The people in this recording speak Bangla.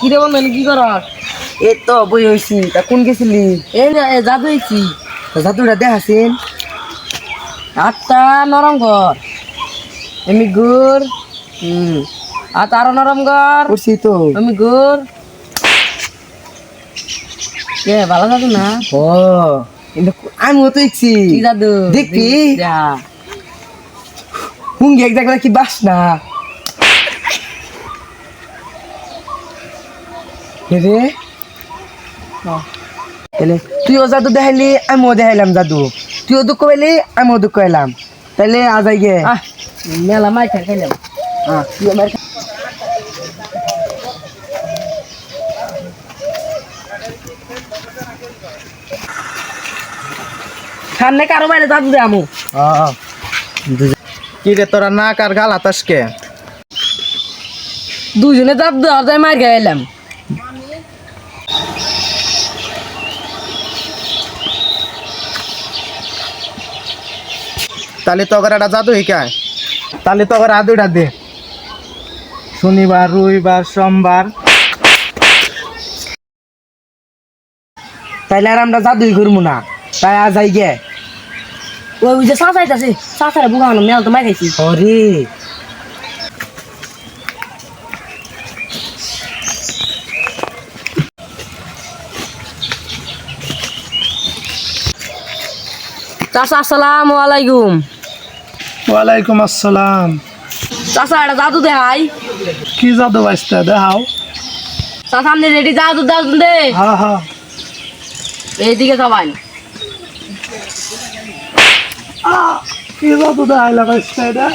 কিরে বন্ধু এনে কি করস? এই তো বই হয়েছি তা কোন গেছিলি? এ জাদু হয়েছি জাদুটা দেখাছেন আটটা নরম ঘর। এমনি গুড়। হুম। আর তারও নরম ঘর। করছি তো। আমি গুড়। কে ভালো জাদু না? ও কিন্তু আমিও তো দেখছি। কি জাদু? দেখবি? হুঙ্গি এক কি বাস না রে তাহলে তুইও জাদু দেখাইলি আমিও দেখাইলাম জাদু। তুইও দুঃখ পাইলি আমিও দুঃখ পাইলাম। তাহলে আজাই গে মেলা মাই খাই খাইলাম। হ্যাঁ তুই আমার সামনে কারও বাইরে জাদু দে আমু। কি রে তোরা নাক আর গাল আতাসকে দুজনে জাদু দেওয়ার যায় মার খাইলাম। তাহলে তগর একটা জাদু শিকায় তাহলে তগর আদুটা দে। শনিবার রবিবার সোমবার। তাইলে আর আমরা জাদুই করব না। তাই আজাই গে ওই যে সাঁচাইতাছে সাঁচারে বুকানো মেলা তো মাই খাইছি ওরে আসসালাম আলাইকুম। ওয়ালাইকুম আসসালাম। চাষা এটা জাদু দেখাই। কি জাদু বাঁচতে দেখাও। চাষা আপনি রেডি জাদু জাদু দে। হ্যাঁ হ্যাঁ এইদিকে সবাই। কি জাদু দেখাইলা বাঁচতে এটা?